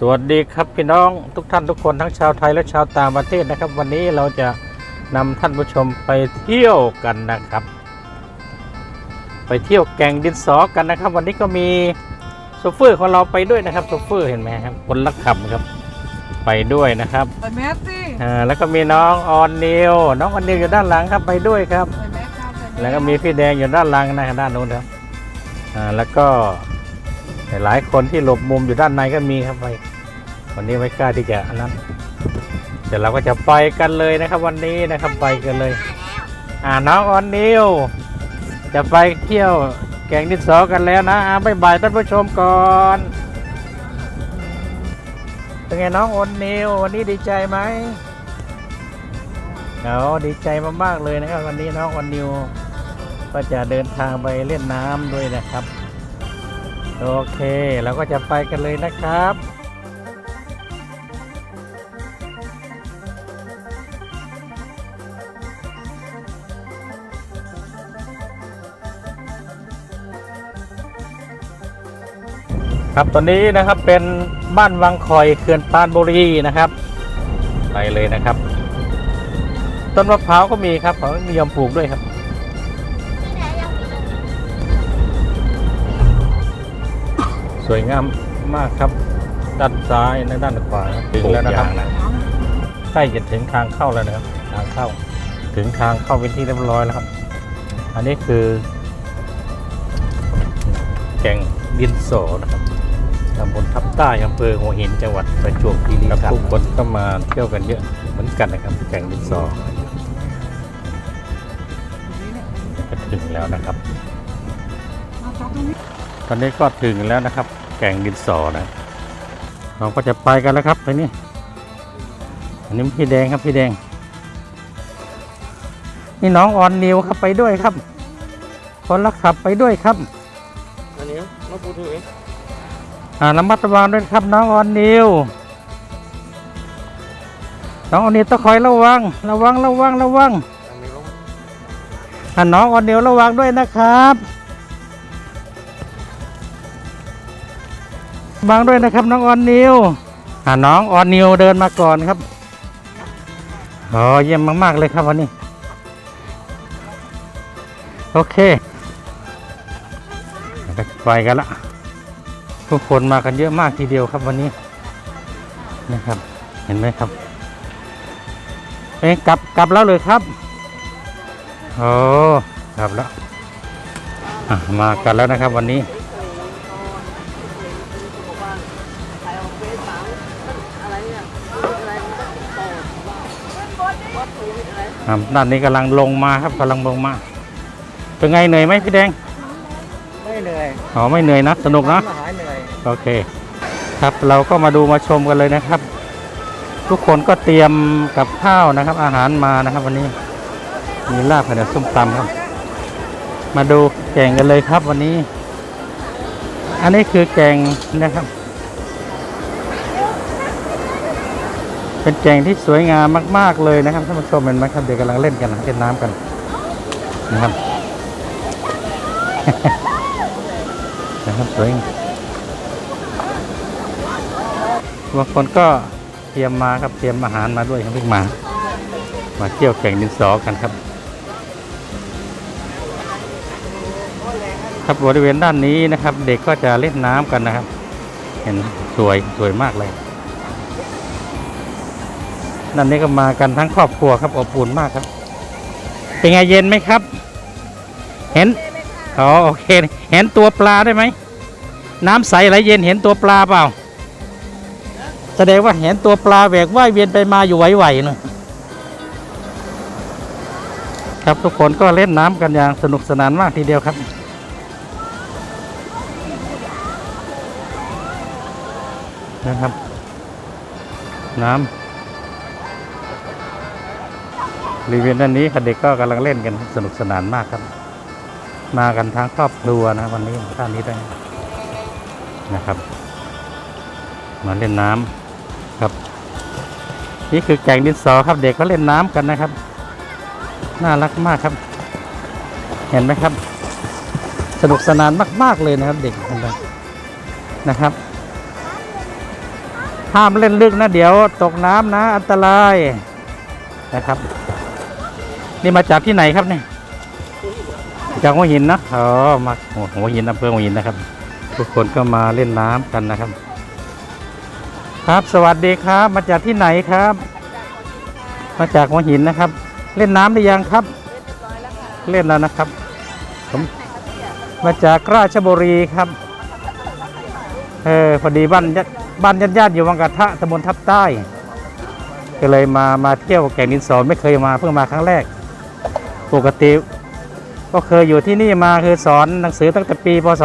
สวัสดีครับพี่น้องทุกท่านทุกคนทั้งชาวไทยและชาวต่างประเทศนะครับ วันนี้เราจะนำท่านผู้ชมไปเที่ยวกันนะครับ ไปเที่ยวแก่งดินสอกันนะครับ วันนี้ก็มีโซเฟอร์ของเราไปด้วยนะครับโซเฟอร์เห็นไหมครับคนละขับครับไปด้วยนะครับใส่แมสสิอ่าแล้วก็มีน้องออนนิวน้องออนนิวอยู่ด้านหลังครับไปด้วยครับใส่แมสครับใส่แมสแล้วก็มีพี่แดงอยู่ด้านหลังนะครับด้านนู้นครับอ่าแล้วก็ หลายคนที่หลบมุมอยู่ด้านในก็มีครับไปวันนี้ไม่กล้าที่จะอันนั้นเดี๋ยวเราก็จะไปกันเลยนะครับ วันนี้นะครับไปกันเลย อ่าน้องออนนิวจะไปเที่ยวแก่งดินสอกันแล้วนะอ่าบายบายท่านผู้ชมก่อนเป็นไงน้องออนนิววันนี้ดีใจไหมเอาดีใจมากๆเลยนะครับ วันนี้น้องออนนิวก็จะเดินทางไปเล่นน้ำด้วยนะครับ โอเคเราก็จะไปกันเลยนะครับครับตอนนี้นะครับเป็นบ้านวังคอยเขื่อนปานบุรีนะครับไปเลยนะครับ ต้นมะพร้าวก็มีครับเขานิยมปลูกด้วยครับ สวยงามมากครับ ด้านซ้ายและด้านขวาถึงแล้วนะครับใกล้จะถึงทางเข้าแล้วนะครับทางเข้า ถึงทางเข้าเป็นที่เรียบร้อยแล้วครับ อันนี้คือ แก่งดินโสนะครับตำบลทับใต้อำเภอหัวหินจังหวัดประจวบคีรีขันธ์ทุกคนก็มาเที่ยวกันเยอะเหมือนกันนะครับ แก่งดินโสก็ถึงแล้วนะครับมาจับ ตรงนี้ตอนนี้ก็ถึงแล้วนะครับ แก่งดินสอนะเราก็จะไปกันแล้วครับไปนี่อันนี้พี่แดงครับพี่แดงนี่น้องออนนิวครับไปด้วยครับ คนละขับไปด้วยครับอันนี้มาพูดถึงอ่าระมัดระวังด้วยครับ น้องออนนิวน้องออนนิวต้องคอยระวัง ระวังระวังระวังอันนี้ลงอ่าน้องออนนิวระวังด้วยนะครับ ระวังด้วยนะครับ น้องออนนิวอ่าน้องออนนิวเดินมาก่อนครับอ๋อเยี่ยมมาก ๆ เลยครับวันนี้ โอเคไปกันละทุกคนมากันเยอะมากทีเดียวครับวันนี้นะครับ เห็นไหมครับเอ๊ะกลับกลับแล้วเลยครับโอ้กลับแล้วมากันแล้วนะครับวันนี้ ครับด้านนี้กำลังลงมาครับกำลังลงมา เป็นไงเหนื่อยไหมพี่แดง ไม่เหนื่อยอ๋อไม่เหนื่อยนะสนุกนะมาหายเหนื่อยโอเค ครับเราก็มาดูมาชมกันเลยนะครับ ทุกคนก็เตรียมกับข้าวนะครับ อาหารมานะครับ วันนี้มีลาบขนาดส้มตำครับ มาดูแกงกันเลยครับวันนี้ อันนี้คือแกงนะครับ เป็นแกงที่สวยงามมาก ๆเลยนะครับท่านผู้ชมเห็นไหมครับเด็กกำลังเล่นกันเล่นน้ำกันนะครับนะครับสวยบางคนก็เตรียมมาครับเตรียมอาหารมาด้วยครับพิ่มามาเที่ยวแข่งดินสอกันครับ ครับบริเวณด้านนี้นะครับ เด็กก็จะเล่นน้ำกันนะครับ เห็นสวยสวยมากเลย ด้านนี้ก็มากันทั้งครอบครัวครับอบอุ่นมากครับ เป็นไงเย็นไหมครับ เห็นอ๋อโอเค เห็นตัวปลาได้ไหมน้ำใสไหลเย็นเห็นตัวปลาเปล่า แสดงว่าเห็นตัวปลาแหวกว่ายเวียนไปมาอยู่ไหวๆนะครับทุกคนก็เล่นน้ำกันอย่างสนุกสนานมากทีเดียวครับนะครับ น้ำ บริเวณด้านนี้คเด็กก็กำลังเล่นกันสนุกสนานมากครับ มากันทั้งครอบครัวนะวันนี้ท่านนี้ด้วยนะครับ มาเล่นน้ำครับ นี่คือแก่งดินสอครับ เด็กก็เล่นน้ำกันนะครับ น่ารักมากครับ เห็นไหมครับ สนุกสนานมาก ๆเลยนะครับ เด็กคนนั้นะครับห้ามเล่นลึกนะ เดี๋ยวตกน้ำนะ อันตรายนะครับ นี่มาจากที่ไหนครับเนี่ย จากหัวหินนะอ๋อมาหัวหินอำเภอหัวหินนะครับ ทุกคนก็มาเล่นน้ำกันนะครับ ครับสวัสดีครับ มาจากที่ไหนครับ มาจากหัวหินนะครับ เล่นน้ำหรือยังครับ เล่นแล้วนะครับผมมาจากราชบุรีครับเออพอดีบ้านบ้านญาติญาติอยู่วังกระทะตำบลทับใต้ ก็เลยมามาเที่ยวแก่งดินสอไม่เคยมาเพิ่งมาครั้งแรก ปกติ ก็เคยอยู่ที่นี่มาคือสอนหนังสือตั้งแต่ปีพศ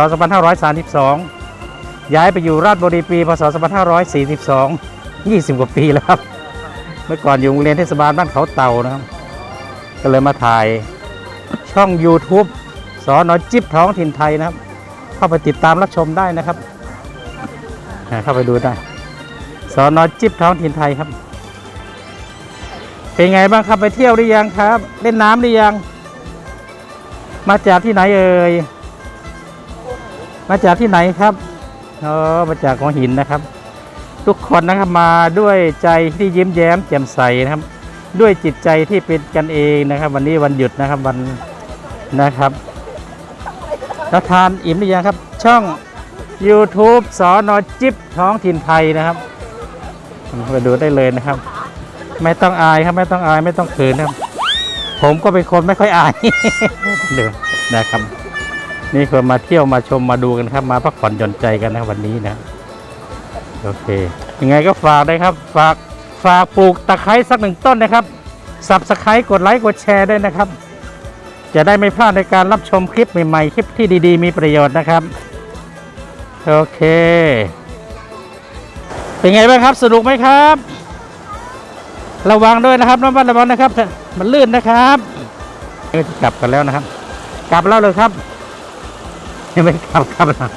2532 ย้ายไปอยู่ราชบุรีปี พศ 2542 20 กว่าปีแล้วครับ เมื่อก่อนอยู่โรงเรียนเทศบาลบ้านเขาเต่านะครับ ก็เลยมาถ่ายช่อง YouTube สอนอจิ๊บท้องถิ่นไทยนะครับ เข้าไปติดตามรับชมได้นะครับ เข้าไปดูได้สอนอจิ๊บท้องถิ่นไทยครับ เป็นไงบ้างครับไปเที่ยวหรือยังครับ เล่นน้ำหรือยัง มาจากที่ไหนเอ่ยมาจากที่ไหนครับอ๋อมาจากหัวหินนะครับ ทุกคนนะครับมาด้วยใจที่ยิ้มแย้มแจ่มใสนะครับ ด้วยจิตใจที่เป็นกันเองนะครับ วันนี้วันหยุดนะครับวันนะครับแล้วทานอิ่มหรือยังครับ ช่อง YouTube สอนอจิ๊บท้องถิ่นไทยนะครับไปดูได้เลยนะครับ ไม่ต้องอายครับไม่ต้องอายไม่ต้องเขินครับ ผมก็เป็นคนไม่ค่อยอายเดี๋ยวนะครับ นี่คือมาเที่ยวมาชมมาดูกันครับ มาพักผ่อนหย่อนใจกันนะวันนี้นะโอเค ยังไงก็ฝากได้ครับ ฝากฝากปลูกตะไคร้สักหนึ่งต้นนะครับสับสไครต์กดไลค์กดแชร์ด้วยนะครับ จะได้ไม่พลาดในการรับชมคลิปใหม่ๆ คลิปที่ดีๆ มีประโยชน์นะครับ โอเค เป็นไงบ้างครับสนุกไหมครับ ระวังด้วยนะครับระมัดระวังนะครับ มันลื่นนะครับเอ้ยกลับกันแล้วนะครับ กลับแล้วเลยครับยังไม่กลับครับนะ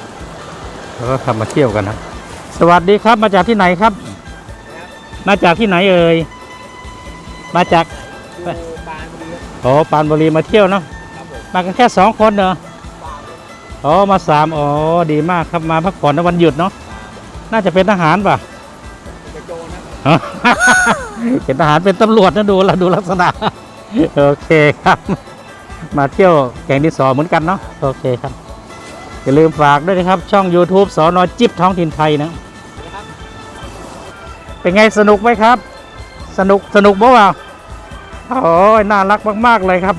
เราก็ขับมาเที่ยวกันนะสวัสดีครับ มาจากที่ไหนครับ มาจากที่ไหนเอ่ยมาจากบานบุรีโอ้ปรานบุรีมาเที่ยวเนาะครับผมมากันแค่สองคนเหรออ๋อมาสามอ๋อดีมากครับมาพักผ่อนในวันหยุดเนาะน่าจะเป็นทหารป่ะ เป็นทหารเป็นตำรวจนะดูแลวดูลักษณะ โอเคครับ มาเที่ยวแก่งดินสอเหมือนกันเนาะโอเคครับ อย่าลืมฝากด้วยนะครับ ช่อง YouTube สอนอจิ๊บท้องถิ่นไทยนะ เป็นไงสนุกไหมครับ สนุกสนุกบ่าวะโอ้ยน่ารักมาก ๆ เลยครับ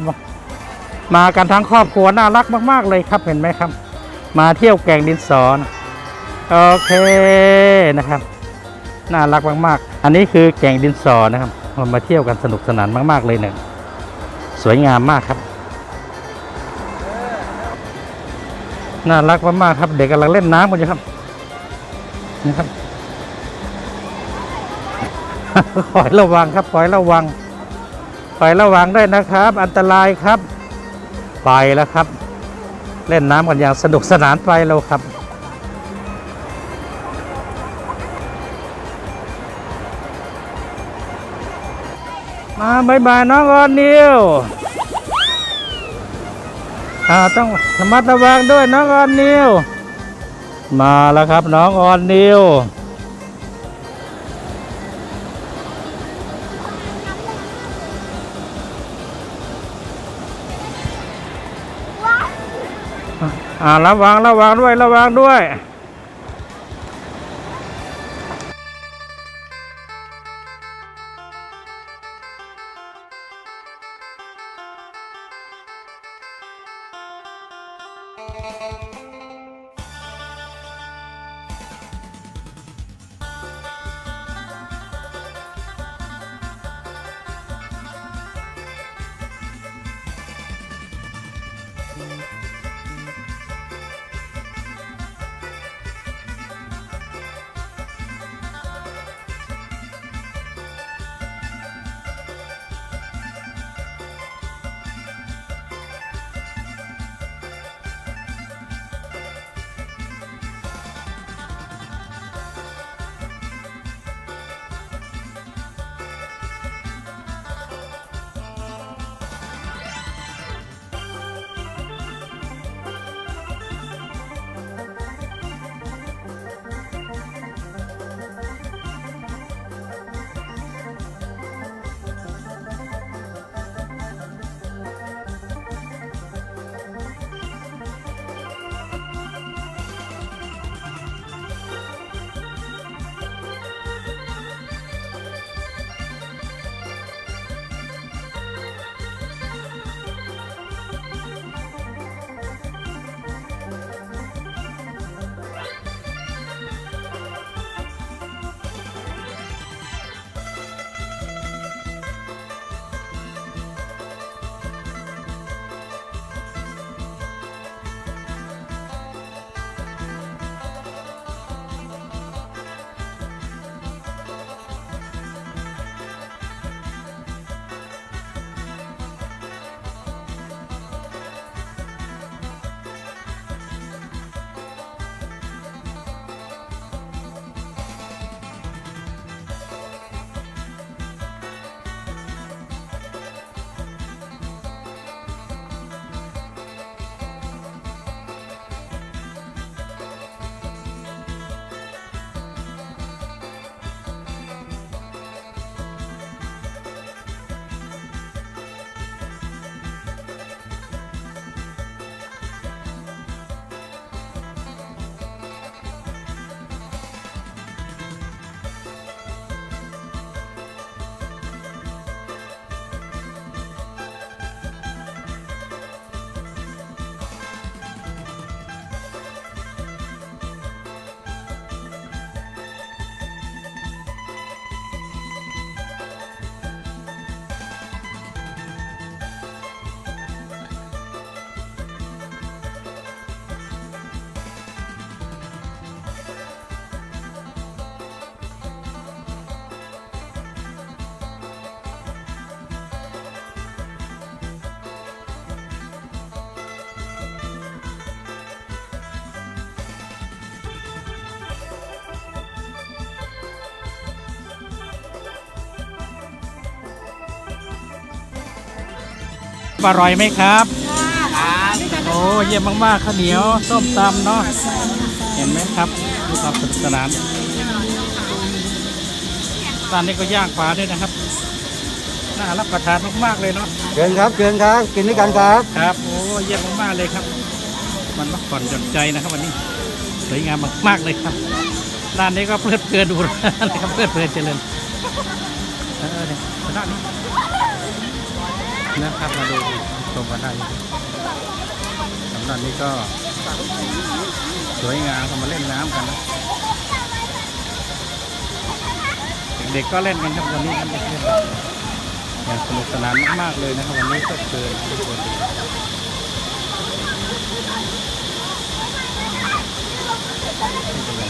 มากันทั้งครอบครัวน่ารักมาก ๆ เลยครับเห็นไหมครับ มาเที่ยวแก่งดินสอนโอเคนะครับ น่ารักมากๆ อันนี้คือแก่งดินสอนะครับเรามาเที่ยวกันสนุกสนานมาก ๆ เลยเนี่ยสวยงามมากครับ น่ารักมากๆครับ เด็กกำลังเล่นน้ำกันอยู่ครับนะครับขอให้ระวังครับขอให้ระวังขอให้ระวังด้วยนะครับ อันตรายครับ ไปแล้วครับ เล่นน้ำกันอย่างสนุกสนานไปแล้วครับ มาบายบายน้องออนนิวอ่าต้องระมัดระวังด้วยน้องออนนิว มาแล้วครับน้องออนนิวอ่าระวังระวังด้วยระวังด้วย อร่อยไหมครับครับโอ้เยี่ยมมากๆข้าวเหนียวส้มตำเนาะเห็นไหมครับดูความสนุกสนานร้านนี้ก็ย่างปลาด้วยนะครับน่ารับประทานมากๆเลยเนาะเชิญครับเชิญครับกินด้วยกันครับครับโอ้เยี่ยมมากๆเลยครับ มันพักผ่อนหย่อนใจนะครับวันนี้สวยงามมากๆเลยครับร้านนี้ก็เพลิดเพลินดูนะครับเพลิดเพลินเจริญเออเนี่ยด้านนี้ นะครับมาดูชมกันได้สำหรับนี้ก็สวยงามก็มาเล่นน้ำกันนะเด็กๆก็เล่นกันครับวันนี้กันเด็กเล่นอย่างสนุกสนานมากๆเลยนะครับวันนี้ก็เกินทุกคนด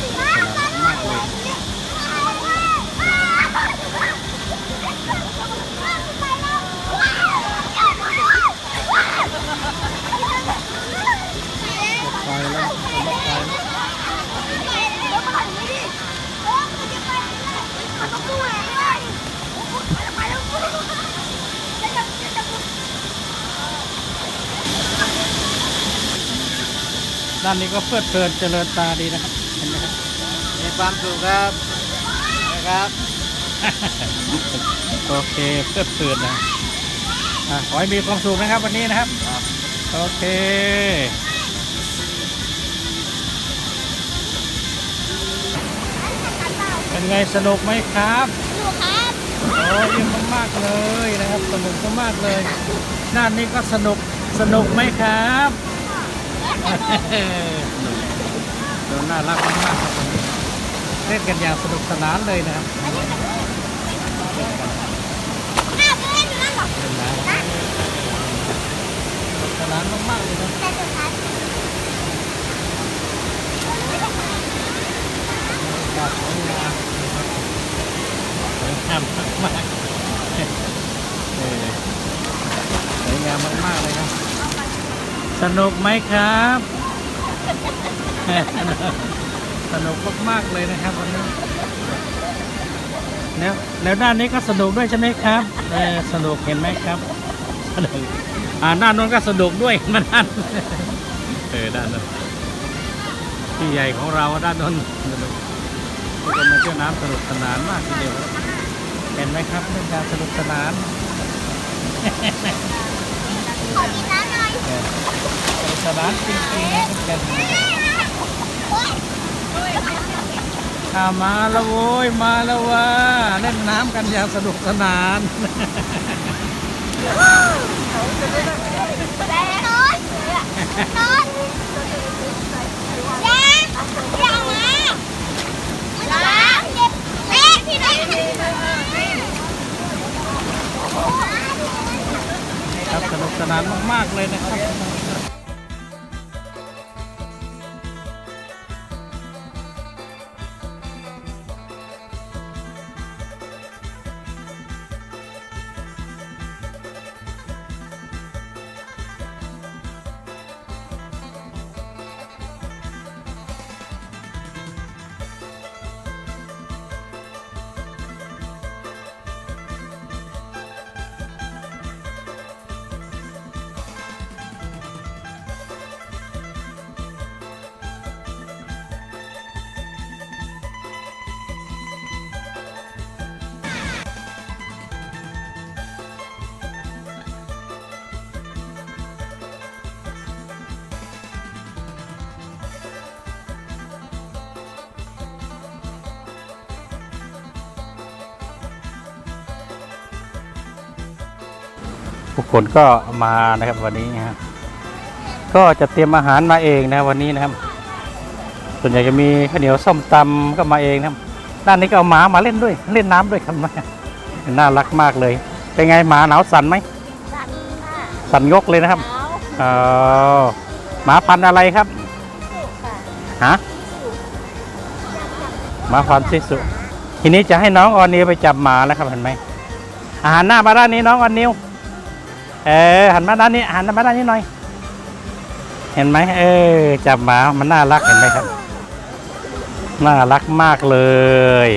ี ด้านนี้ก็เพลิดเพลินเจริญตาดีนะครับเห็นไหมครับมีความสุขครับนะครับโอเคเพลิดเพลินนะอะขอให้มีความสุขนะครับวันนี้นะครับโอเคเป็นไงสนุกไหมครับโอ้ยิ่งมากๆเลยนะครับสนุกมากๆเลยด้านนี้ก็สนุกสนุกไหมครับ สนุกดูน่ารักมากๆครับวันนี้เล่นกันอย่างสนุกสนานเลยนะครับเล่นนเล่นน้ำสนุกสนานมากๆเลยนะครับสวยงามนสวยงามมากๆสวยงามมากๆเลยครับ สนุกไหมครับ สนุกมากๆเลยนะครับวันนี้แล้วแล้วด้านนี้ก็สนุกด้วยใช่ไหมครับเออสนุกเห็นไหมครับสนุกอ่าด้านโน้นก็สนุกด้วยมันด้านเออด้านโน้นพี่ใหญ่ของเราด้านโน้นสนุกทุกคนมาเที่ยวน้ำสนุกสนานมากทีเดียวเห็นไหมครับเรื่องการสนุกสนาน อกินน้ำหน่อยเออสนุกสนานจริงๆนะเป็นอ่ามาแล้วโว้ยมาแล้วว่าเล่นน้ำกันอย่างสนุกสนาน ครับสนุกสนานมากๆเลยนะครับ ทุกคนก็มานะครับวันนี้นะครับก็จะเตรียมอาหารมาเองนะวันนี้นะครับ ส่วนใหญ่จะมีข้าวเหนียวส้มตำก็มาเองนะครับด้านนี้ก็เอาหมามาเล่นด้วย เล่นน้ำด้วยครับน่ารักมากเลย เป็นไงหมาหนาวสั่นไหมสั่นค่ะสั่นยกเลยนะครับหนาวเออหมาพันธุ์อะไรครับค่ะฮะหมาพันธุ์ซิสุ ทีนี้จะให้น้องออนนิวไปจับหมาแล้วครับเห็นไหมอาหารหน้ามาด้านนี้น้องออนนิว เออหันมาด้านนี้หันมาด้านนี้หน่อย เห็นไหมเออจับหมามันน่ารักเห็นไหมครับ น่ารักมากเลย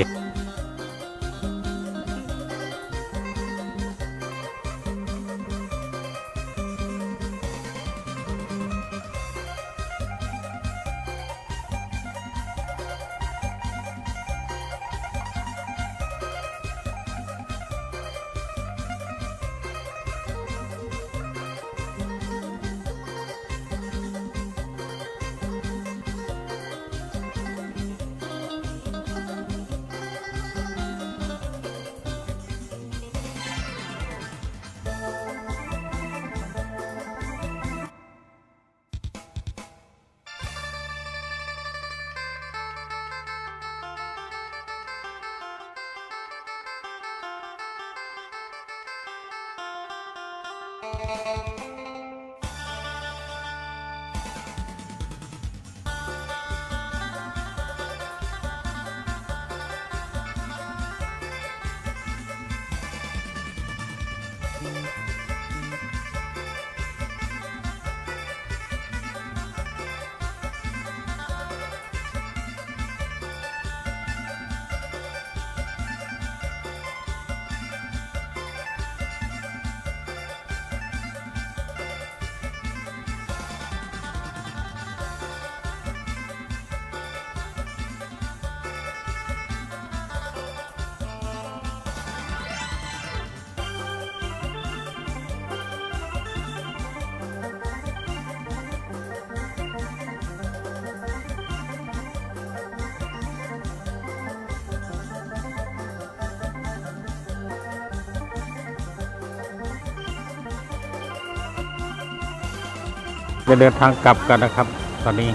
จะเดินทางกลับกันนะครับ ตอนนี้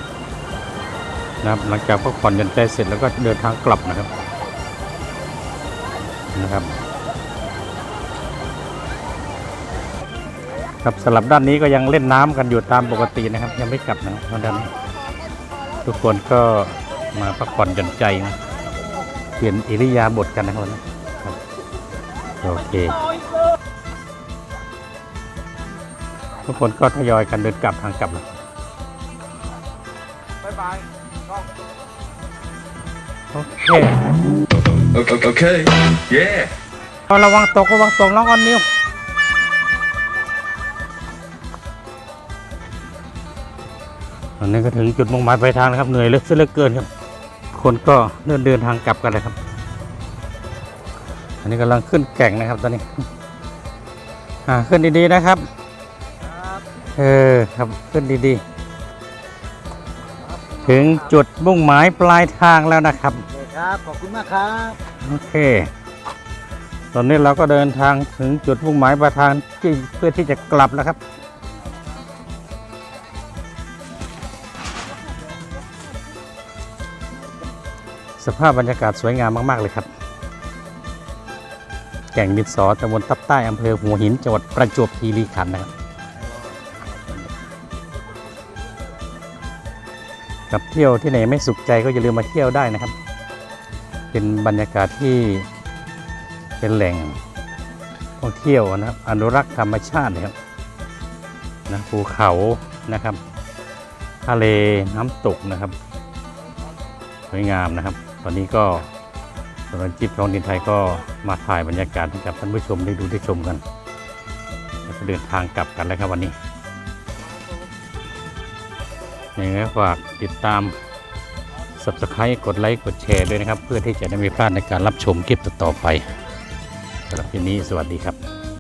นะครับหลังจากพักผ่อนหย่อนใจเสร็จแล้วก็เดินทางกลับนะครับนะครับครับสลับด้านนี้ก็ยังเล่นน้ำกันอยู่ตามปกตินะครับ ยังไม่กลับนะครับเพราะนั้นทุกคนก็มาพักผ่อนหย่อนใจนะเปลี่ยนอิริยาบถกันนะคนนี้ครับโอเค ทุกคนก็ทยอยกันเดินกลับทางกลับแล้วบ๊ายบายโอเค Okay, okay. Yeah. เอาระวังตกระวังตกน้องออนนิวอันนี้ก็ถึงจุดมุ่งหมายปลายทางนะครับเหนื่อยเหลือเสียเหลือเกินครับ คนก็เดินเดินทางกลับกันเลยครับ อันนี้กำลังขึ้นแก่งนะครับตอนนี้ อ่าขึ้นดีๆนะครับ เออครับขึ้นดีๆ ถึงจุดมุ่งหมายปลายทางแล้วนะครับโอเคครับ ขอบคุณมากครับ โอเค ตอนนี้เราก็เดินทางถึงจุดมุ่งหมายปลายทางที่เพื่อที่จะกลับแล้วครับ สภาพบรรยากาศสวยงามมาก ๆ เลยครับ แก่งมิดสอตำบลทับใต้อำเภอหัวหินจังหวัดประจวบคีรีขันธ์นะครับ กับเที่ยวที่ไหนไม่สุขใจก็อย่าลืมมาเที่ยวได้นะครับ เป็นบรรยากาศที่เป็นแหล่งท่องเที่ยวนะครับอนุรักษ์ธรรมชาตินะครับนะภูเขานะครับ ทะเลน้ำตกนะครับสวยงามนะครับ ตอนนี้ก็สำนักจิตท้องดินไทยก็มาถ่ายบรรยากาศให้กับท่านผู้ชมได้ดูได้ชมกันแล้วก็เดินทางกลับกันแล้วครับวันนี้ ยังไงฝากติดตาม subscribe กดไลค์กดแชร์ด้วยนะครับ เพื่อที่จะได้ไม่พลาดในการรับชมคลิปต่อๆไปสำหรับวันนี้สวัสดีครับ